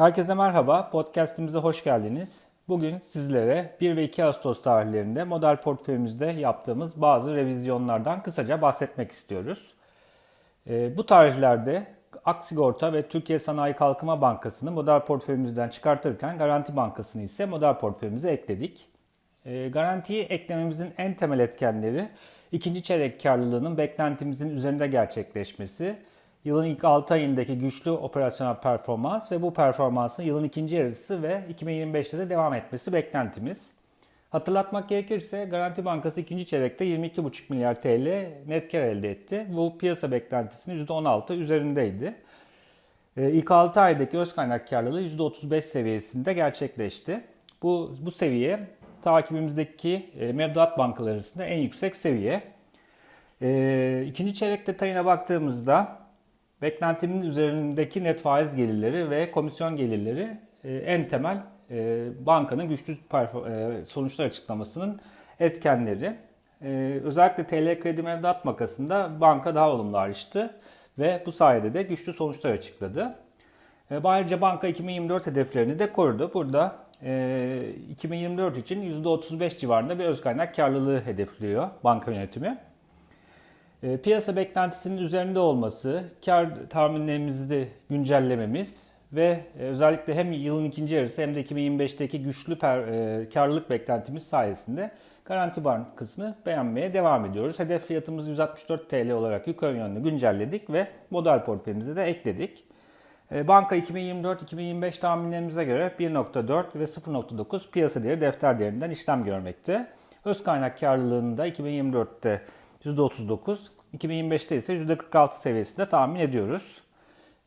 Herkese merhaba, podcastimize hoş geldiniz. Bugün sizlere 1 ve 2 Ağustos tarihlerinde model portföyümüzde yaptığımız bazı revizyonlardan kısaca bahsetmek istiyoruz. Ee, bu tarihlerde Aksigorta ve Türkiye Sanayi Kalkınma Bankası'nı model portföyümüzden çıkartırken Garanti Bankası'nı ise model portföyümüze ekledik. Ee, garantiyi eklememizin en temel etkenleri ikinci çeyrek karlılığının beklentimizin üzerinde gerçekleşmesi, yılın ilk 6 ayındaki güçlü operasyonel performans ve bu performansın yılın ikinci yarısı ve 2025'te de devam etmesi beklentimiz. Hatırlatmak gerekirse Garanti Bankası ikinci çeyrekte 22,5 milyar TL net kar elde etti. Bu piyasa beklentisinin %16 üzerindeydi. Ee, İlk 6 aydaki öz kaynak karlılığı %35 seviyesinde gerçekleşti. Bu, bu seviye takibimizdeki e, mevduat bankaları arasında en yüksek seviye. E, ikinci çeyrek detayına baktığımızda beklentimin üzerindeki net faiz gelirleri ve komisyon gelirleri e, en temel e, bankanın güçlü e, sonuçlar açıklamasının etkenleri. Özellikle TL kredi mevduat makasında banka daha olumlu ayrıştı ve bu sayede de güçlü sonuçlar açıkladı. Ayrıca banka 2024 hedeflerini de korudu. Burada e, 2024 için %35 civarında bir öz kaynak karlılığı hedefliyor banka yönetimi. E, Piyasa beklentisinin üzerinde olması, kar tahminlerimizi güncellememiz ve e, özellikle hem yılın ikinci yarısı hem de 2025'teki güçlü per, e, karlılık beklentimiz sayesinde Garanti Bankası'nı beğenmeye devam ediyoruz. Hedef fiyatımızı 164 TL olarak yukarı yönlü güncelledik ve model portföyümüze de ekledik. E, Banka 2024-2025 tahminlerimize göre 1.4 ve 0.9 piyasa değeri defter değerinden işlem görmekte. Öz kaynak karlılığında 2024'te %39, 2025'te ise %46 seviyesinde tahmin ediyoruz.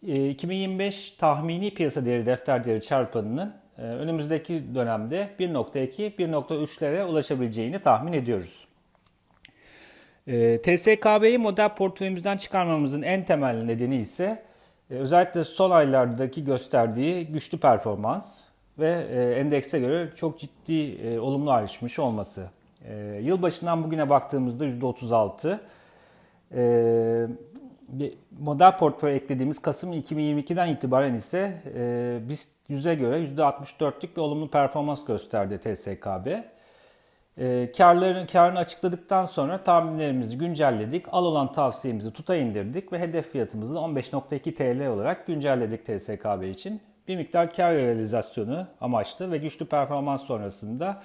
E, 2025 tahmini piyasa değeri defter değeri çarpanının e, önümüzdeki dönemde 1.2-1.3'lere ulaşabileceğini tahmin ediyoruz. E, TSKB'yi model portföyümüzden çıkarmamızın en temel nedeni ise e, özellikle son aylardaki gösterdiği güçlü performans ve e, endekse göre çok ciddi olumlu ayrışmış olması. E, yılbaşından bugüne baktığımızda %36, e, bir model portföy eklediğimiz Kasım 2022'den itibaren ise e, BIST 100'e göre %64'lük bir olumlu performans gösterdi TSKB. E, karların karını açıkladıktan sonra tahminlerimizi güncelledik. Al olan tavsiyemizi tuta indirdik ve hedef fiyatımızı 15.2 TL olarak güncelledik TSKB için. Bir miktar kar realizasyonu amaçlı ve güçlü performans sonrasında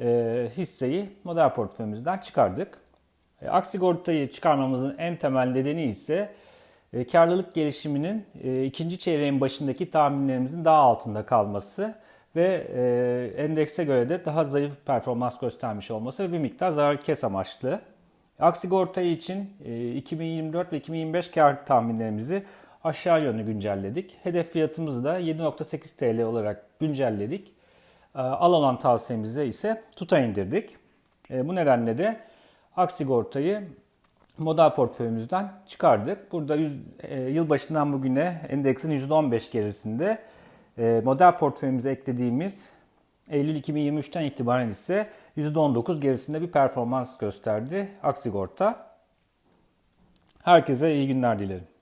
e, hisseyi model portföyümüzden çıkardık. E, Aksigorta'yı çıkarmamızın en temel nedeni ise e, karlılık gelişiminin e, ikinci çeyreğin başındaki tahminlerimizin daha altında kalması ve endekse göre de daha zayıf performans göstermiş olması ve bir miktar zarar kes amaçlı. Aksigorta için e, 2024 ve 2025 kar tahminlerimizi aşağı yönlü güncelledik. Hedef fiyatımızı da 7.8 TL olarak güncelledik. E, al olan tavsiyemize ise tuta indirdik. E, bu nedenle de Aksigorta'yı model portföyümüzden çıkardık. Burada 100, e, yılbaşından bugüne endeksin %15 gerisinde e, model portföyümüze eklediğimiz Eylül 2023'ten itibaren ise %19 gerisinde bir performans gösterdi Aksigorta. Herkese iyi günler dilerim.